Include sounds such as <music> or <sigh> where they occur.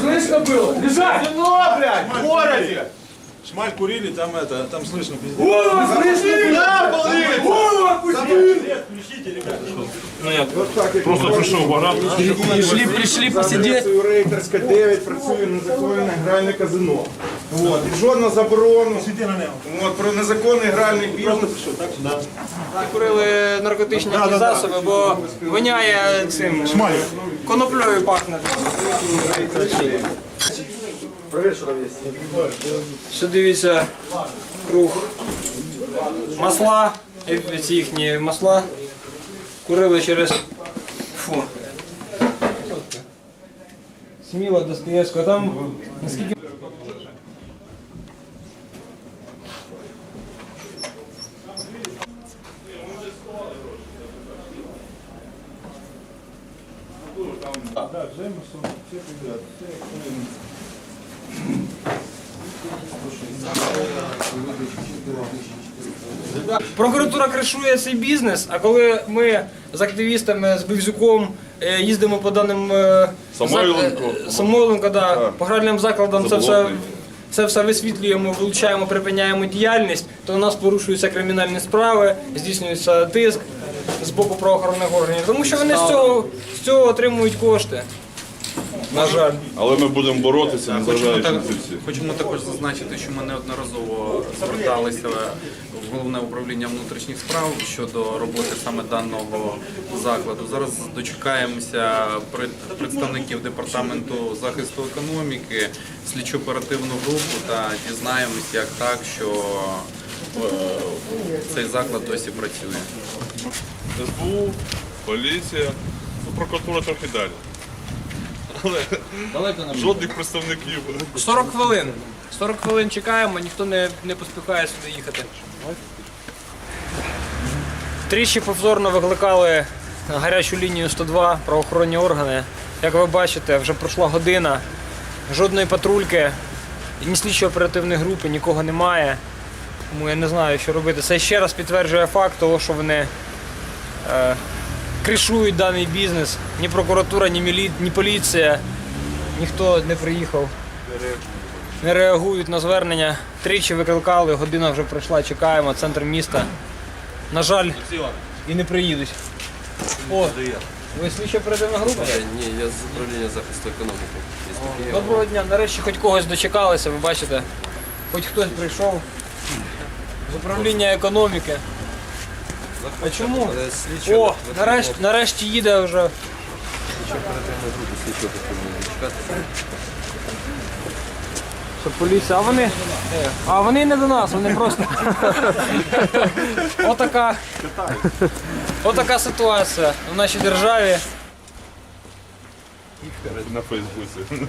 Слышно было? Лежать! Темно, блядь, в городе! Шмаль курили, там это, там слышно пиздец. О, слышно! О, пусти! Просто прийшов багато. Пришли, пришли посидеть. У Рейтерська 9 працює незаконне гральне казино. От. І жодна заборону. От, про незаконний гральний бізнес. Курили наркотичні засоби, бо воняє цим коноплею пахне. Що дивіться, круг масла, ці їхні масла. Курили через. Фу. Сміло Достоєвського. Там наскільки. Прокуратура кришує цей бізнес, а коли ми з активістами, з Бивзюком е, їздимо по даним е, Самойленко. е, Самойленко, да, по гральним закладам це все, це все висвітлюємо, вилучаємо, припиняємо діяльність, то у нас порушуються кримінальні справи, здійснюється тиск з боку правоохоронних органів, тому що вони з цього, з цього отримують кошти. На жаль. Але ми будемо боротися, Хочемо, незважаючи так, на ці всі. хочемо також зазначити, що ми неодноразово зверталися в головне управління внутрішніх справ щодо роботи саме даного закладу. Зараз дочекаємося пред- представників департаменту захисту економіки, слідчо-оперативну групу та дізнаємось, як так, що е, цей заклад досі працює. СБУ, поліція, ну, прокуратура трохи далі. Але жодних представників. 40 хвилин. 40 хвилин чекаємо, ніхто не, не поспішає сюди їхати. Тричі повторно викликали на гарячу лінію 102 правоохоронні органи. Як ви бачите, вже пройшла година, жодної патрульки, ні слідчої оперативної групи, нікого немає. Тому я не знаю, що робити. Це ще раз підтверджує факт того, що вони е, кришують даний бізнес. Ні прокуратура, ні, мілі... ні поліція, ніхто не приїхав. Не реагують на звернення. Тричі викликали, година вже пройшла, чекаємо, центр міста. На жаль, і не приїдуть. О, ви слідча оперативна група? Ні, я з управління захисту економіки. Доброго дня, нарешті хоч когось дочекалися, ви бачите. Хоч хтось прийшов з управління економіки. А чому? О, нарешті, нарешті їде вже. Що поліція, а вони. Е, А вони не до нас, вони просто. <laughs> Отака. Отака ситуація в нашій державі. На Фейсбуці.